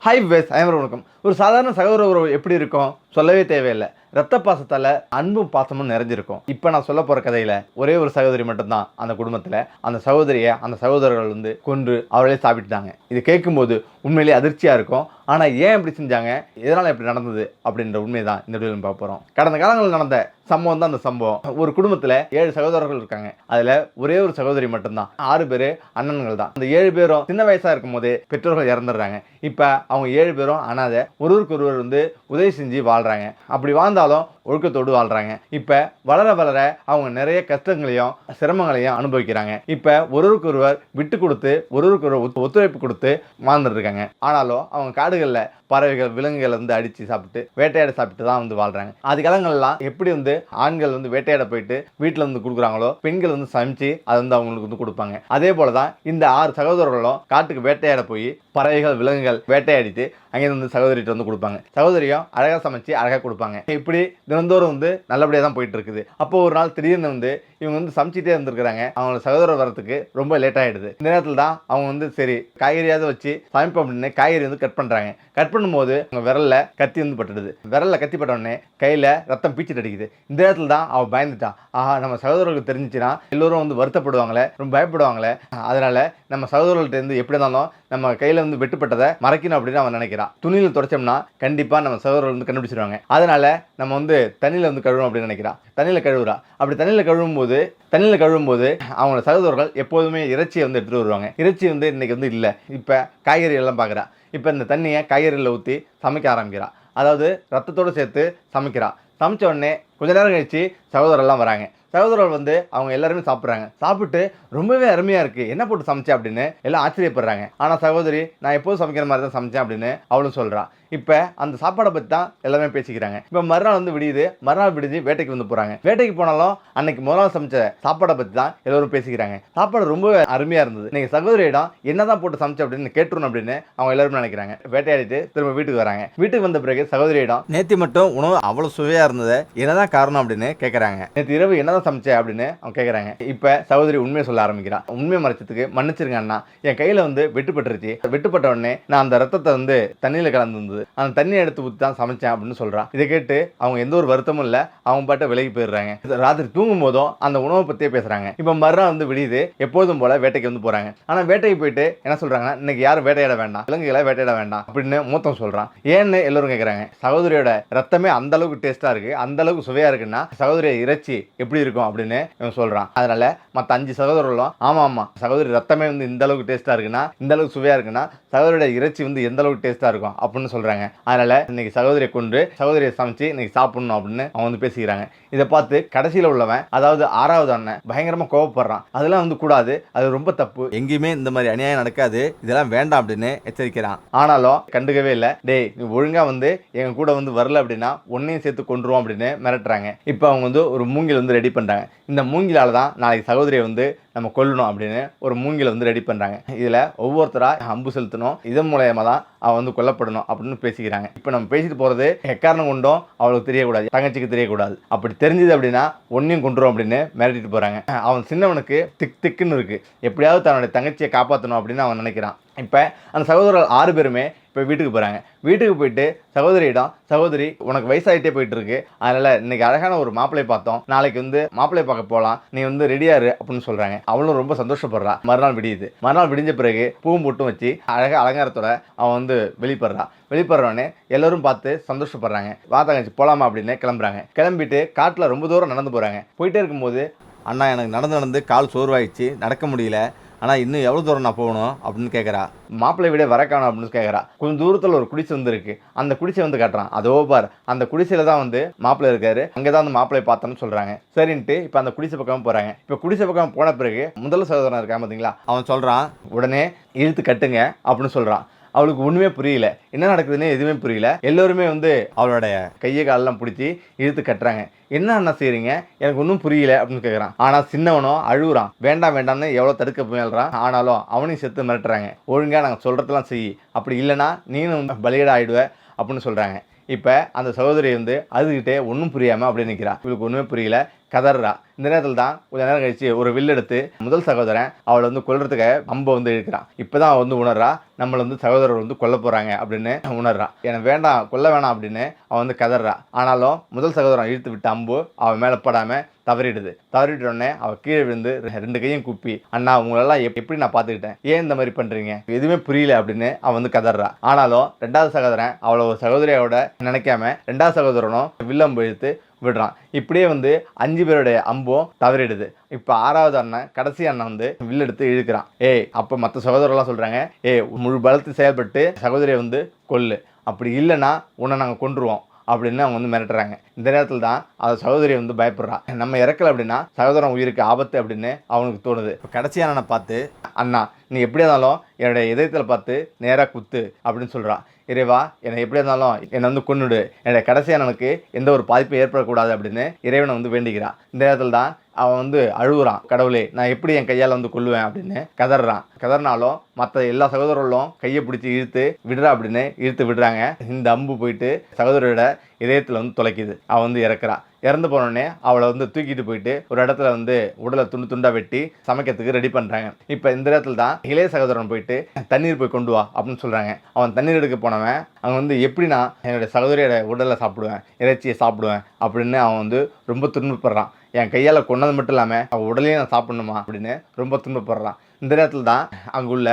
High ways ஐமர் வணக்கம். ஒரு சாதாரண சகோதர உறவு எப்படி இருக்கும்? சொல்லவே தேவையில்லை. ரத்த பாசத்தால் அன்பும் பாசமும் நிறைஞ்சிருக்கும். இப்போ நான் சொல்ல போகிற கதையில் ஒரே ஒரு சகோதரி மட்டும்தான் அந்த குடும்பத்தில். அந்த சகோதரியை அந்த சகோதரர்கள் வந்து கொன்று அவர்களே சாப்பிட்டுட்டாங்க. இது கேட்கும்போது உண்மையிலேயே அதிர்ச்சியாக இருக்கும். ஆனால் ஏன் இப்படி செஞ்சாங்க? எதனால் இப்படி நடந்தது? அப்படின்ற உண்மை தான் இந்த வீடியோவில் பார்க்க போகிறோம் கடந்த காலங்களில் நடந்த சம்பவம் தான் அந்த சம்பவம். ஒரு குடும்பத்தில் ஏழு சகோதரர்கள் இருக்காங்க. அதில் ஒரே ஒரு சகோதரி மட்டும்தான். ஆறு பேர் அண்ணன்கள் தான். அந்த ஏழு பேரும் சின்ன வயசாக இருக்கும் போதே பெற்றோர்கள் இறந்துடுறாங்க. இப்போ அவங்க ஏழு பேரும் அனாதை. ஒருவருக்கு ஒருவர் வந்து உதவி செஞ்சு வாழ்கிறாங்க அப்படி இருந்தாலும் ஒழுக்கத்தோடு வாழ்கிறாங்க இப்போ வளர வளர அவங்க நிறைய கஷ்டங்களையும் சிரமங்களையும் அனுபவிக்கிறாங்க. இப்போ ஒருவருக்கொருவர் விட்டு கொடுத்து ஒருவருக்கு ஒருவர் ஒத்து- ஒத்துழைப்பு கொடுத்து வாழ்ந்துட்டு இருக்காங்க ஆனாலும் அவங்க காடுகளில் பறவைகள் விலங்குகள் வந்து அடித்து சாப்பிட்டு வேட்டையாட சாப்பிட்டு தான் வந்து வாழ்கிறாங்க அது காலங்கள்லாம் எப்படி வந்து ஆண்கள் வந்து வேட்டையாட போயிட்டு வீட்டில் வந்து கொடுக்குறாங்களோ பெண்கள் வந்து சமைச்சு அதை வந்து அவங்களுக்கு வந்து கொடுப்பாங்க. அதே போல தான் இந்த ஆறு சகோதரர்களும் காட்டுக்கு வேட்டையாட போய் பறவைகள் விலங்குகள் வேட்டையாடிட்டு அங்கே வந்து சகோதரிகிட்ட வந்து கொடுப்பாங்க. சகோதரியும் அழகாக சமைச்சு அழகாக கொடுப்பாங்க. இப்படி தினந்தோறும் வந்து நல்லபடியாக தான் போயிட்டு இருக்குது அப்போ ஒரு நாள் திடீர்னு வந்து இவங்க வந்து சமைச்சிட்டே இருந்திருக்கிறாங்க. அவங்களோட சகோதரர் வரத்துக்கு ரொம்ப லேட் ஆகிடுது இந்த நேரத்தில் தான் அவங்க வந்து சரி காய்கறியாவது வச்சு சமைப்போம் அப்படின்னு காய்கறி வந்து கட் பண்ணுறாங்க கட் பண்ணும்போது அவங்க விரலில் கத்தி வந்து பட்டுடுது. விரலில் கத்தி பட்ட உடனே கையில் ரத்தம் பீச்சிட்டு அடிக்குது. இந்த நேரத்தில் தான் அவள் பயந்துட்டான். ஆஹா நம்ம சகோதரர்களுக்கு தெரிஞ்சுச்சுன்னா எல்லோரும் வந்து வருத்தப்படுவாங்களே ரொம்ப பயப்படுவாங்களே. அதனால் நம்ம சகோதரர்கள்ட்ட இருந்து எப்படி இருந்தாலும் நம்ம கையில் வந்து வெட்டுப்பட்டதை மறைக்கணும் அப்படின்னு அவன் நினைக்கிறான். துணியில் துடைச்சோம்னா கண்டிப்பாக நம்ம சகோதரர்கள் வந்து கண்டுபிடிச்சிருவாங்க. அதனால நம்ம வந்து தண்ணியில் வந்து கழுவணும் அப்படின்னு நினைக்கிறான். தண்ணியில் கழுவுறா. அப்படி தண்ணியில் கழுவும் போது தண்ணியில் கழுவும் போது அவங்களோட சகோதரர்கள் எப்போதுமே இறைச்சியை வந்து எடுத்துகிட்டு வருவாங்க. இறைச்சி வந்து இன்றைக்கி வந்து இல்லை. இப்போ காய்கறி எல்லாம் பார்க்குறா இப்போ இந்த தண்ணியை காய்கறியில் ஊற்றி சமைக்க ஆரம்பிக்கிறா. அதாவது ரத்தத்தோடு சேர்த்து சமைக்கிறா. சமைச்ச உடனே கொஞ்ச நேரம் கழிச்சு சகோதரர்லாம் வராங்க. சகோதரர்கள் வந்து அவங்க எல்லாருமே சாப்பிட்றாங்க. சாப்பிட்டு ரொம்பவே அருமையாக இருக்குது என்ன போட்டு சமைச்சேன் அப்படின்னு எல்லாம் ஆச்சரியப்படுறாங்க. ஆனால் சகோதரி நான் எப்போதும் சமைக்கிற மாதிரி தான் சமைச்சேன் அப்படின்னு அவளும் சொல்கிறான் இப்போ அந்த சாப்பாடை பற்றி தான் எல்லாமே பேசிக்கிறாங்க. இப்போ மறுநாள் வந்து விடியுது. மறுநாள் விடிஞ்சு வேட்டைக்கு வந்து போகிறாங்க வேட்டைக்கு போனாலும் அன்னைக்கு முதல் நாள் சமைச்ச சாப்பாடை பற்றி தான் எல்லோரும் பேசிக்கிறாங்க. சாப்பாடு ரொம்ப அருமையாக இருந்தது. நீங்கள் சகோதரியிடம் என்னதான் போட்டு சமைச்ச அப்படின்னு கேட்டுருணும் அப்படின்னு அவங்க எல்லாரும் நினைக்கிறாங்க. வேட்டையாடிட்டு திரும்ப வீட்டுக்கு வராங்க. வீட்டுக்கு வந்த பிறகு சகோதரியிடம் நேத்தி மட்டும் உணவு அவ்வளோ சுவையாக இருந்தது. என்னதான் காரணம் அப்படின்னு கேட்குறாங்க நேற்று இரவு என்னதான் சமைச்ச அப்படின்னு அவங்க கேட்குறாங்க இப்போ சகோதரி உண்மையை சொல்ல ஆரம்பிக்கிறா. உண்மையை மறைச்சதுக்கு மன்னிச்சிருங்க அண்ணா. என் கையில் வந்து வெட்டுப்பட்டுருச்சு. வெட்டுப்பட்ட உடனே நான் அந்த ரத்தத்தை வந்து தண்ணியில் கலந்து இருந்தது அந்த தண்ணியை எடுத்து ஊற்றி தான் சமைச்சேன் அப்படின்னு சொல்கிறான் இதை கேட்டு அவங்க எந்த ஒரு வருத்தமும் இல்லை. அவங்க பாட்ட விலகி போயிடுறாங்க. ராத்திரி தூங்கும் போதும் அந்த உணவை பற்றியே பேசுகிறாங்க இப்போ மறுநாள் வந்து விடியுது. எப்போதும் போல வேட்டைக்கு வந்து போகிறாங்க ஆனால் வேட்டைக்கு போயிட்டு என்ன சொல்கிறாங்கன்னா இன்னைக்கு யாரும் வேட்டையாட வேண்டாம். விலங்குகளை வேட்டையாட வேண்டாம். அப்படின்னு மூத்தம் சொல்கிறான் ஏன்னு எல்லோரும் கேட்குறாங்க சகோதரியோட ரத்தமே அந்த அளவுக்கு டேஸ்ட்டாக இருக்குது அந்த அளவுக்கு சுவையாக இருக்குன்னா சகோதரிய இறைச்சி எப்படி இருக்கும் அப்படின்னு இவன் சொல்கிறான் அதனால மற்ற அஞ்சு சகோதரர்களும் ஆமாம் ஆமாம் சகோதரி ரத்தமே வந்து இந்த அளவுக்கு டேஸ்ட்டாக இருக்குன்னா இந்த அளவுக்கு சுவையாக இருக்குன்னா சகோதரியோட இறைச்சி வந்து எந்த அளவுக்கு டேஸ்ட்டாக இருக்கும்? அப்படின்னு சொல்கிறாங்க அதனால இன்னைக்கு சகோதரியை கொண்டு சகோதரியை சமைச்சு இன்னைக்கு சாப்பிடணும் அப்படின்னு அவங்க வந்து பேசிக்கிறாங்க. இதை பார்த்து கடைசியில் உள்ளவன் அதாவது ஆறாவது அண்ணன் பயங்கரமாக கோவப்படுறான். அதெல்லாம் வந்து கூடாது. அது ரொம்ப தப்பு. எங்கேயுமே இந்த மாதிரி அநியாயம் நடக்காது. இதெல்லாம் வேண்டாம் அப்படின்னு எச்சரிக்கிறான். ஆனாலும் கண்டுக்கவே இல்லை. டேய் நீ ஒழுங்கா வந்து எங்க கூட வந்து வரல அப்படின்னா ஒன்னையும் சேர்த்து கொண்டுருவோம் அப்படின்னு மிரட்டுறாங்க. இப்போ அவங்க வந்து ஒரு மூங்கில் வந்து ரெடி பண்றாங்க. இந்த மூங்கிலால தான் நாளைக்கு சகோதரியை வந்து நம்ம கொல்லணும் அப்படின்னு ஒரு மூங்கில வந்து ரெடி பண்ணுறாங்க இதில் ஒவ்வொருத்தராக அம்பு செலுத்தணும். இதன் மூலயமா தான் அவன் வந்து கொல்லப்படணும் அப்படின்னு பேசிக்கிறாங்க. இப்போ நம்ம பேசிட்டு போகிறது எக்காரணம் கொண்டும் அவளுக்கு தெரியக்கூடாது தங்கச்சிக்கு தெரியக்கூடாது. அப்படி தெரிஞ்சது அப்படின்னா ஒன்றையும் கொண்டுரும் அப்படின்னு மிரட்டிட்டு போகிறாங்க அவன் சின்னவனுக்கு திக் திக்குன்னு இருக்குது எப்படியாவது தன்னுடைய தங்கச்சியை காப்பாற்றணும் அப்படின்னு அவன் நினைக்கிறான். இப்போ அந்த சகோதரர்கள் ஆறு பேருமே இப்போ வீட்டுக்கு போகிறாங்க வீட்டுக்கு போயிட்டு சகோதரியிடம் சகோதரி உனக்கு வயசாகிட்டே போயிட்டு இருக்கு அதனால் இன்னைக்கு அழகான ஒரு மாப்பிள்ளை பார்த்தோம். நாளைக்கு வந்து மாப்பிள்ளை பார்க்க போகலாம் நீ வந்து ரெடியாரு அப்படின்னு சொல்கிறாங்க அவளும் ரொம்ப சந்தோஷப்படுறா. மறுநாள் விடியுது. மறுநாள் விடிஞ்ச பிறகு பூவும் பொட்டும் வச்சு அழகாக அலங்காரத்தோட அவன் வந்து வெளிப்படுறா. வெளிப்படுறவனே எல்லோரும் பார்த்து சந்தோஷப்படுறாங்க. வா தங்கச்சி போகலாமா அப்படின்னு கிளம்புறாங்க. கிளம்பிட்டு காட்டில் ரொம்ப தூரம் நடந்து போகிறாங்க போயிட்டே இருக்கும்போது அண்ணா எனக்கு நடந்து நடந்து கால் சோர்வாயிடுச்சு. நடக்க முடியல. ஆனால் இன்னும் எவ்வளோ தூரம் நான் போகணும்? அப்படின்னு கேட்குறா மாப்பிள்ளை விட வர காணும் அப்படின்னு கேட்குறா கொஞ்சம் தூரத்தில் ஒரு குடிசை வந்து இருக்கு. அந்த குடிசை வந்து காட்டுறான். அதோ பார் அந்த குடிசையில் தான் வந்து மாப்பிள்ளை இருக்காரு. அங்கே தான் அந்த மாப்பிள்ளை பார்த்தோன்னு சொல்கிறாங்க சரின்ட்டு இப்போ அந்த குடிசை பக்கம் போகிறாங்க இப்போ குடிசை பக்கம் போன பிறகு முதல் சகோதரன் இருக்கான் பார்த்தீங்களா அவன் சொல்கிறான் உடனே இழுத்து கட்டுங்க அப்படின்னு சொல்கிறான் அவளுக்கு ஒன்றுமே புரியல. என்ன நடக்குதுன்னு எதுவுமே புரியல. எல்லோருமே வந்து அவளோட கையை காலெல்லாம் பிடிச்சி இழுத்து கட்டுறாங்க. என்ன அண்ணா செய்கிறீங்க எனக்கு ஒன்றும் புரியல அப்படின்னு கேட்குறான் ஆனால் சின்னவனும் அழுகுறான். வேண்டாம் வேண்டாம்னு எவ்வளோ தடுக்க முயல்றான். ஆனாலும் அவனையும் செத்து மிரட்டுறாங்க. ஒழுங்காக நாங்கள் சொல்கிறதெல்லாம் செய். அப்படி இல்லைன்னா நீனும் பலியிட ஆகிடுவ அப்படின்னு சொல்கிறாங்க இப்போ அந்த சகோதரி வந்து அதுக்கிட்டே ஒன்றும் புரியாமல் அப்படியே நிற்கிறா இவளுக்கு ஒன்றுமே புரியல. கதறா இந்த நேரத்தில் தான் கொஞ்ச நேரம் கழிச்சு ஒரு வில் எடுத்து முதல் சகோதரன் அவளை வந்து கொல்றதுக்கு அம்பை வந்து இழுக்கிறான் இப்போ தான் வந்து உணர்றா நம்மளை வந்து சகோதரர் வந்து கொல்ல போகிறாங்க அப்படின்னு உணர்றா. எனக்கு வேண்டாம் கொல்ல வேணாம் அப்படின்னு அவன் வந்து கதறா ஆனாலும் முதல் சகோதரன் இழுத்து விட்ட அம்பு அவன் மேலே படாமல் தவறிடுது. தவறிட்டோடனே அவள் கீழே விழுந்து ரெ- ரெண்டு கையும் குப்பி அண்ணா உங்களெல்லாம் எப்படி நான் பார்த்துக்கிட்டேன் ஏன் இந்த மாதிரி பண்ணுறீங்க எதுவுமே புரியல அப்படின்னு அவன் வந்து கதறா ஆனாலும் ரெண்டாவது சகோதரன் அவளை ஒரு சகோதரியோட நினைக்காம ரெண்டாவது சகோதரனும் வில்லம்பு இழுத்து விடுறான். இப்படியே வந்து அஞ்சு பேருடைய அம்பும் தவறிடுது. இப்போ ஆறாவது அண்ணன் கடைசி அண்ணன் வந்து வில் எடுத்து இழுக்கிறான். ஏய் அப்போ மற்ற சகோதரர்லாம் சொல்கிறாங்க ஏய் முழு பலத்து செயல்பட்டு சகோதரியை வந்து கொல்லு. அப்படி இல்லைன்னா உன்னை நாங்கள் கொண்டுருவோம் அப்படின்னு அவங்க வந்து மிரட்டுறாங்க. இந்த நேரத்தில் தான் அந்த சகோதரி வந்து பயப்படுறா. நம்ம இறக்கல அப்படின்னா சகோதரன் உயிருக்கு ஆபத்து அப்படின்னு அவனுக்கு தோணுது. இப்போ கடைசி அண்ணனை பார்த்து அண்ணா நீ எப்படி இருந்தாலும் என்னுடைய இதயத்தில் பார்த்து நேராக குத்து அப்படின்னு சொல்கிறான் இறைவா என்னை எப்படி இருந்தாலும் என்னை வந்து கொண்டுடு என்னுடைய கடைசி அண்ணனுக்கு எந்த ஒரு பாதிப்பும் ஏற்படக்கூடாது அப்படின்னு இறைவனை வந்து வேண்டிக்கிறான் இந்த நேரத்தில் தான் அவன் வந்து அழுகுறான். கடவுளே நான் எப்படி என் கையால் வந்து கொள்ளுவேன் அப்படின்னு கதறான். கதறினாலும் மற்ற எல்லா சகோதரர்களும் கையை பிடிச்சி இழுத்து விடுறா அப்படின்னு இழுத்து விடுறாங்க. இந்த அம்பு போயிட்டு சகோதரியோட இதயத்தில் வந்து தொலைக்குது. அவன் வந்து இறக்குறான் இறந்து போனோடனே அவளை வந்து தூக்கிட்டு போயிட்டு ஒரு இடத்துல வந்து உடலை துண்டு துண்டாக வெட்டி சமைக்கிறதுக்கு ரெடி பண்ணுறாங்க இப்போ இந்த இடத்துல தான் இளைய சகோதரன் போயிட்டு தண்ணீர் போய் கொண்டு வா அப்படின்னு சொல்கிறாங்க அவன் தண்ணீர் எடுக்க போனவன் அவன் வந்து எப்படி நான் என்னுடைய சகோதரியோட உடலை சாப்பிடுவேன் இறைச்சியை சாப்பிடுவேன் அப்படின்னு அவன் வந்து ரொம்ப துன்பப்படுறான். என் கையால் கொண்டது மட்டும் இல்லாமல் அவன் உடலையும் நான் சாப்பிடணுமா? அப்படின்னு ரொம்ப துன்பப்படுறான். இந்த நேரத்தில் தான் அங்குள்ள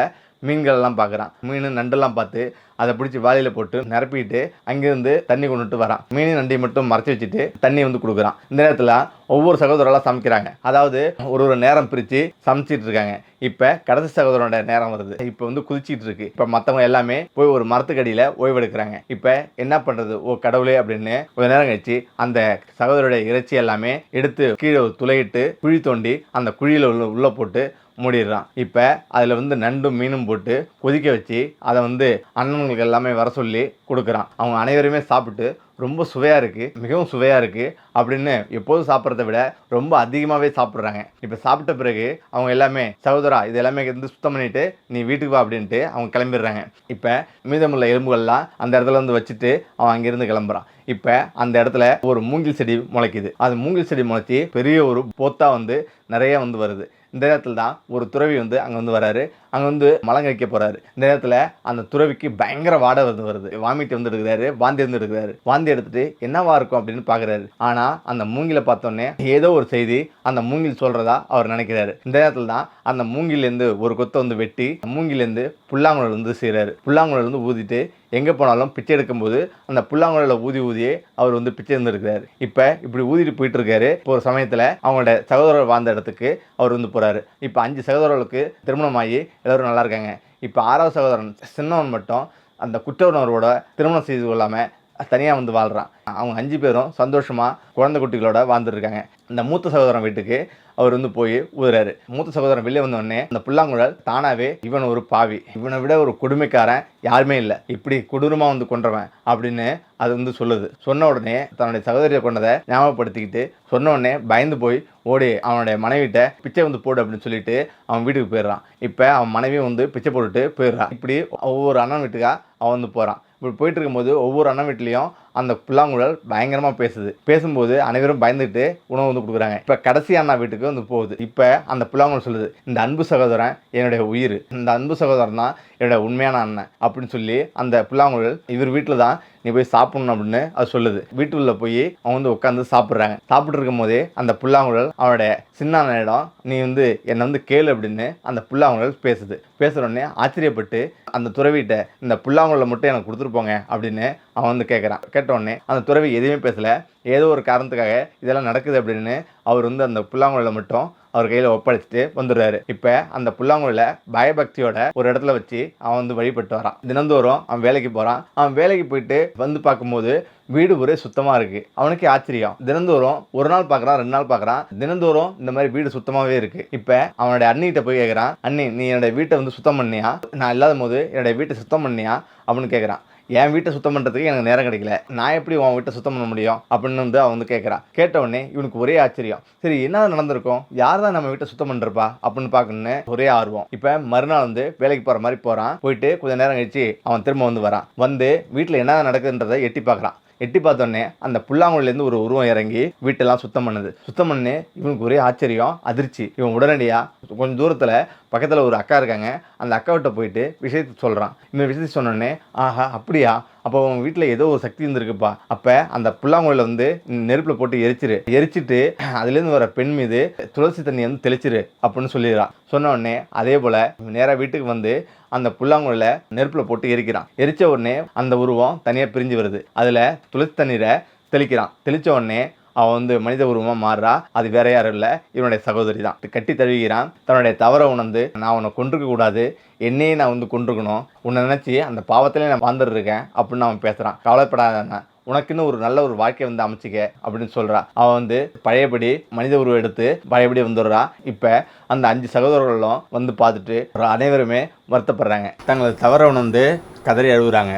மீன்கள் எல்லாம் பார்க்குறான். மீன் நண்டெல்லாம் பார்த்து அதை பிடிச்சி வாளியில் போட்டு நிரப்பிட்டு அங்கேருந்து தண்ணி கொண்டுட்டு வரான். மீன் நண்டியை மட்டும் மறைச்சி வச்சுட்டு தண்ணி வந்து கொடுக்குறான். இந்த நேரத்தில் ஒவ்வொரு சகோதரெல்லாம் சமைக்கிறாங்க. அதாவது ஒரு ஒரு நேரம் பிரித்து சமைச்சிட்டு இருக்காங்க. இப்போ கடைசி சகோதரனோட நேரம் வருது. இப்போ வந்து குதிச்சிட்டு இருக்கு. இப்போ மற்றவங்க எல்லாமே போய் ஒரு மரத்துக்கடியில் ஓய்வெடுக்கிறாங்க. இப்போ என்ன பண்ணுறது ஓ கடவுளே அப்படின்னு கொஞ்ச நேரம் கழிச்சு அந்த சகோதரோட இறைச்சி எல்லாமே எடுத்து கீழே துளையிட்டு குழி தோண்டி அந்த குழியில் உள்ள உள்ளே போட்டு மூடிடுறான். இப்போ அதில் வந்து நண்டும் மீனும் போட்டு கொதிக்க வச்சு அதை வந்து அண்ணன்களுக்கு எல்லாமே வர சொல்லி கொடுக்குறான். அவங்க அனைவருமே சாப்பிட்டு ரொம்ப சுவையாக இருக்குது மிகவும் சுவையாக இருக்குது அப்படின்னு எப்போதும் சாப்பிட்றத விட ரொம்ப அதிகமாகவே சாப்பிட்றாங்க. இப்போ சாப்பிட்ட பிறகு அவங்க எல்லாமே சகோதரா இது எல்லாமே வந்து சுத்தம் பண்ணிவிட்டு நீ வீட்டுக்கு வா அப்படின்ட்டு அவங்க கிளம்பிடுறாங்க. இப்போ மீதமுள்ள எலும்புகள்லாம் அந்த இடத்துல வந்து வச்சுட்டு அவன் அங்கேருந்து கிளம்புறான். இப்போ அந்த இடத்துல ஒரு மூங்கில் செடி முளைக்குது. அது மூங்கில் செடி முளைச்சி பெரிய ஒரு போத்தா வந்து நிறைய வந்து வருது. இந்த இடத்துல தான் ஒரு துறவி வந்து அங்கே வந்து வராரு. அங்கே வந்து மலங்க வைக்க போறாரு. இந்த நேரத்தில் அந்த துறவிக்கு பயங்கர வாடை வந்து வருது. வாமிட்டு வந்து எடுக்கிறாரு வாந்தி வந்து எடுக்கிறாரு வாந்தி எடுத்துட்டு என்னவா இருக்கும் அப்படின்னு பார்க்குறாரு ஆனால் அந்த மூங்கில பார்த்தோன்னே ஏதோ ஒரு செய்தி அந்த மூங்கில் சொல்றதா அவர் நினைக்கிறாரு. இந்த நேரத்தில் தான் அந்த மூங்கிலேருந்து ஒரு கொத்தை வந்து வெட்டி மூங்கிலேருந்து புல்லாங்குழல் வந்து செய்கிறாரு புல்லாங்குழல் வந்து ஊதிட்டு எங்கே போனாலும் பிச்சை எடுக்கும்போது அந்த புல்லாங்குழல ஊதி ஊதியே அவர் வந்து பிச்சை இருந்திருக்கிறாரு இப்போ இப்படி ஊதிட்டு போயிட்டு இருக்காரு இப்போ ஒரு சமயத்தில் அவங்களோட சகோதரர் வாழ்ந்த இடத்துக்கு அவர் வந்து போகிறாரு இப்போ அஞ்சு சகோதரர்களுக்கு திருமணமாகி எல்லோரும் நல்லா இருக்காங்க இப்போ ஆறாவது சகோதரன் சின்னவன் மட்டும் அந்த குற்ற உணர்வோட திருமணம் செய்து கொள்ளாமல் தனியாக வந்து வாழ்கிறான் அவங்க அஞ்சு பேரும் சந்தோஷமாக குழந்தை குட்டிகளோட வாழ்ந்துருக்காங்க இந்த மூத்த சகோதரன் வீட்டுக்கு அவர் வந்து போய் ஊதுறாரு. மூத்த சகோதரன் வெளியே வந்தோடனே அந்த புல்லாங்குழல் தானாவே இவன் ஒரு பாவி. இவனை விட ஒரு கொடுமைக்காரன் யாருமே இல்லை. இப்படி கொடூரமாக வந்து கொன்றவன் அப்படின்னு அது வந்து சொல்லுது. சொன்ன உடனே தன்னுடைய சகோதரியை கொண்டதை ஞாபகப்படுத்திக்கிட்டு சொன்ன உடனே பயந்து போய் ஓடி அவனுடைய மனைவிட்ட பிச்சை வந்து போடு அப்படின்னு சொல்லிட்டு அவன் வீட்டுக்கு போயிடுறான். இப்போ அவன் மனைவியும் வந்து பிச்சை போட்டுட்டு போயிடுறான் இப்படி ஒவ்வொரு அண்ணன் வீட்டுக்கா அவன் வந்து போகிறான் இப்படி போயிட்டு இருக்கும்போது ஒவ்வொரு அண்ணன் வீட்லேயும் அந்த புல்லாங்குழல் பயங்கரமாக பேசுது. பேசும்போது அனைவரும் பயந்துட்டு உணவு வந்து கொடுக்குறாங்க. இப்போ கடைசி அண்ணா வீட்டுக்கு வந்து போகுது. இப்போ அந்த புல்லாங்குழல் சொல்லுது இந்த அன்பு சகோதரன் என்னுடைய உயிர். இந்த அன்பு சகோதரன் தான் என்னோட உண்மையான அண்ணன். அப்படின்னு சொல்லி அந்த புல்லாங்குழல் இவர் வீட்டில் தான் நீ போய் சாப்பிடணும் அப்படின்னு அது சொல்லுது. வீட்டுக்குள்ள போய் அவங்க வந்து உட்காந்து சாப்பிட்றாங்க. சாப்பிட்டு இருக்கும் போதே அந்த புல்லாங்குழல் அவனுடைய சின்ன அண்ணனிடம் நீ வந்து என்னை வந்து கேளு அப்படின்னு அந்த புல்லாங்குழல் பேசுது. பேசுகிறோடனே உடனே ஆச்சரியப்பட்டு அந்த துறவிட்ட இந்த புல்லாங்குழலை மட்டும் எனக்கு கொடுத்துட்டு போங்க அப்படின்னு அவன் வந்து கேட்குறான் கேட்ட உடனே அந்த துறவி எதுவுமே பேசலை. ஏதோ ஒரு காரணத்துக்காக இதெல்லாம் நடக்குது அப்படின்னு அவர் வந்து அந்த புல்லாங்குழலை மட்டும் அவர் கையில் ஒப்படைச்சிட்டு வந்துடுறாரு. இப்போ அந்த புல்லாங்குழல பயபக்தியோட ஒரு இடத்துல வச்சு அவன் வந்து வழிபட்டு வரான். தினந்தோறும் அவன் வேலைக்கு போகிறான் அவன் வேலைக்கு போயிட்டு வந்து பார்க்கும்போது வீடு ஒரே சுத்தமாக இருக்கு. அவனுக்கே ஆச்சரியம். தினந்தோறும் ஒரு நாள் பார்க்குறான் ரெண்டு நாள் பார்க்குறான். தினந்தோறும் இந்த மாதிரி வீடு சுத்தமாகவே இருக்கு. இப்போ அவனுடைய அண்ணிகிட்ட போய் கேட்குறான் அண்ணி நீ என்னோட வீட்டை வந்து சுத்தம் பண்ணியா? நான் இல்லாத போது என்னோட வீட்டை சுத்தம் பண்ணியா? அப்படின்னு கேட்குறான் என் வீட்டை சுத்தம் பண்ணுறதுக்கு எனக்கு நேரம் கிடைக்கல. நான் எப்படி உன் வீட்டை சுத்தம் பண்ண முடியும்? அப்படின்னு வந்து அவன் வந்து கேட்குறான் கேட்ட உடனே இவனுக்கு ஒரே ஆச்சரியம். சரி என்ன நடந்திருக்கும்? யார் தான் நம்ம வீட்டை சுத்தம் பண்ணுறப்பா அப்படின்னு பார்க்கணுன்னு ஒரே ஆர்வம். இப்போ மறுநாள் வந்து வேலைக்கு போகிற மாதிரி போகிறான் போயிட்டு கொஞ்ச நேரம் கழிச்சு அவன் திரும்ப வந்து வரான். வந்து வீட்டில் என்ன நடக்குதுன்றதை எட்டி பார்க்குறான். எட்டி பார்த்தோன்னே அந்த புல்லாங்குழலேருந்து ஒரு உருவம் இறங்கி வீட்டெல்லாம் சுத்தம் பண்ணுது. சுத்தம் பண்ணி இவனுக்கு ஒரே ஆச்சரியம் அதிர்ச்சி. இவன் உடனடியாக கொஞ்சம் தூரத்தில் பக்கத்தில் ஒரு அக்கா இருக்காங்க. அந்த அக்காவிட்ட போயிட்டு விஷயத்தை சொல்கிறான் இந்த விஷயத்தை சொன்னோடனே ஆஹா அப்படியா? அப்போ உன் வீட்டில் ஏதோ ஒரு சக்தி இருந்திருக்குப்பா. அப்போ அந்த புல்லாங்குழல வந்து நெருப்பில் போட்டு எரிச்சிரு. எரிச்சிட்டு அதுலேருந்து வர பெண் மீது துளசி தண்ணி வந்து தெளிச்சிரு அப்படின்னு சொல்லிடுறான் சொன்ன உடனே அதே போல் நேராக வீட்டுக்கு வந்து அந்த புல்லாங்குழல நெருப்பில் போட்டு எரிக்கிறான். எரிச்ச உடனே அந்த உருவம் தனியாக பிரிஞ்சு வருது. அதில் துளசி தண்ணீரை தெளிக்கிறான். தெளிச்ச உடனே அவன் வந்து மனித உருவமாக மாறுறா. அது வேற யாரும் இல்லை. இவனுடைய சகோதரி தான். கட்டி தழுவிக்கிறான் தன்னுடைய தவறை உணர்ந்து நான் உன்னை கொண்டிருக்க கூடாது. என்னையே நான் வந்து கொண்டிருக்கணும் உன்னை நினச்சி அந்த பாவத்திலே நான் வாழ்ந்துட்டு இருக்கேன் அப்படின்னு அவன் பேசுகிறான் கவலைப்படாத உனக்குன்னு ஒரு நல்ல ஒரு வாழ்க்கையை வந்து அமைச்சிக்க அப்படின்னு சொல்றா. அவன் வந்து பழையபடி மனித உருவம் எடுத்து பழையபடி வந்துடுறா. இப்போ அந்த அஞ்சு சகோதரர்களும் வந்து பார்த்துட்டு அனைவருமே வருத்தப்படுறாங்க. தங்களை தவறவன் வந்து கதறி அழுகுறாங்க.